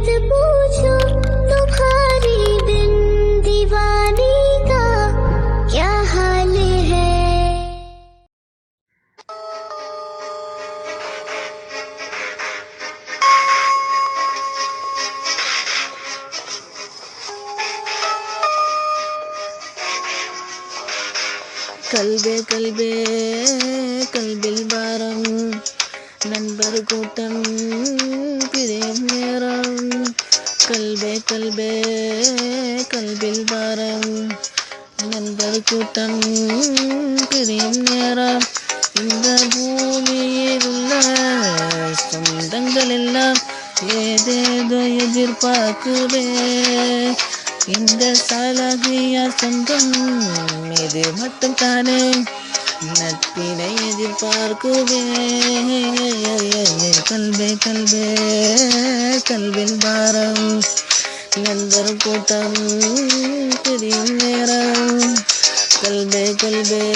मत पूछो तुम्हारी बिन दीवानी का क्या हाल है கல்வே கல்வே கல்வில் பாரம் நண்பர் கூட்டம் பிரியும் நேரம் கல்வே கல்வே கல்வில் வரம் நண்பர் கூட்டம் பிரியும் நேரம் இந்த பூமியில் உள்ள சொந்தங்கள் எல்லாம் ஏதேதோ எதிர்பார்க்குவே இந்த சலகிய சொந்தம் இது மட்டும் தானே நட்பினை எதிர்பார்க்குவே. கல்வே கல்வே கல்வின் பாரம். நண்பர் கூட்டம் பிரியும் நேரம். கல்வே கல்வே.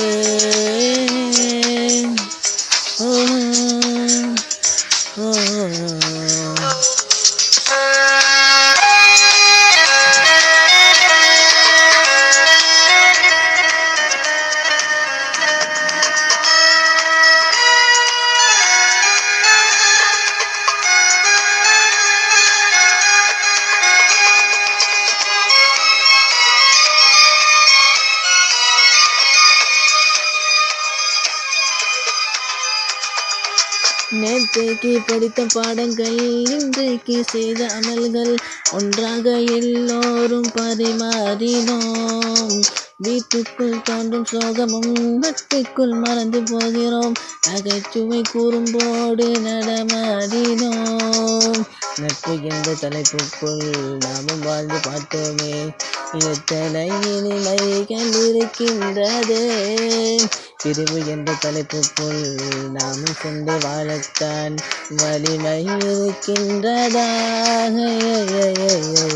நேற்றைக்கு படித்த பாடங்கள் இன்றைக்கு செய்த அமல்கள் ஒன்றாக எல்லோரும் பரிமாறினோம். வீட்டுக்குள் தோன்றும் சோகமும் நட்புக்குள் மறந்து போகிறோம். நகைச்சுவை கூறும்போடு நடமாடினோம். நட்பு என்ற தலைப்புக்குள் நாமும் வாழ்ந்து பார்த்தோமே. எத்தனை இனிமைகள் இருக்கின்றதே? பிரிவு என்ற தலைப்புக்குள் நாமும் கொண்டு வாழத்தான் வலிமை இருக்கின்றதாக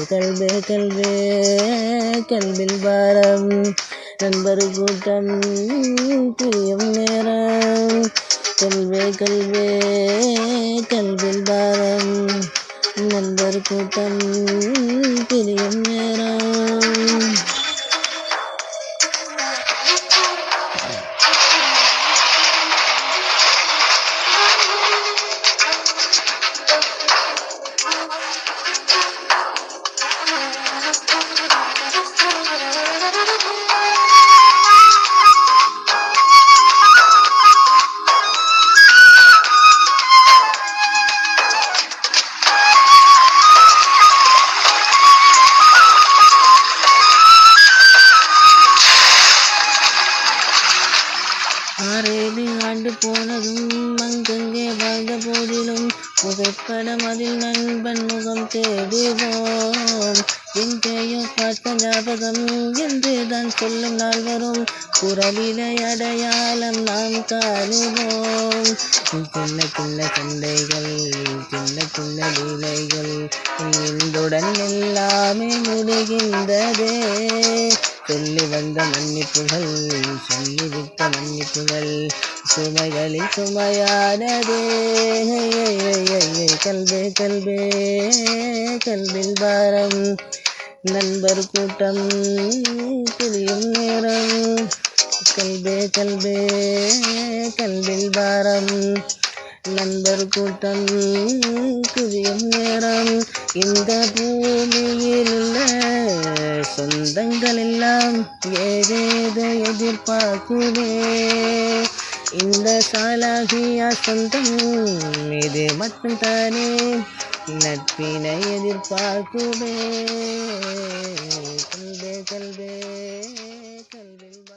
கல்வே கல்வே கல்வில் பாரம். நண்பர் கூட்டம் பிரியும் நேரம். கல்வே கல்வே கல்வில் பாரம். நண்பர் கூட்டம் ஆண்டு அங்கங்கே வாழ்ந்த போதிலும் புகைப்படம் அதில் நண்பன் முகம் தேடுவோம். எங்கேயோ பார்த்த ஞாபகம் என்று தான் சொல்லும் நாள் வரும் குரலிலை அடையாளம் நாம் காணுவோம் சின்ன சின்ன சண்டைகள் சின்ன சின்ன லீலைகள் இன்றுடன் எல்லாமே முடிகின்றதே. சொல்லி வந்த மன்னிப்புகள் சொல்லிவிட்ட மன்னிப்புகள் சுமைகளில் சுமையானதே. கல்வே கல்வே கல்வின் பாரம் நண்பர் கூட்டம் பிரியும் நேரம். கல்வே கல்வே கல்வின் பாரம் நண்பர் கூட்டம் குவியும் நேரம். இந்த பூமியில் ஏதேதோ எதிர்பார்க்குதே இந்த சாலாகியா சொந்தம் இது மட்டும் தானே நட்பினை எதிர்பார்க்குமே. கல்வே கல்வே கல்வே.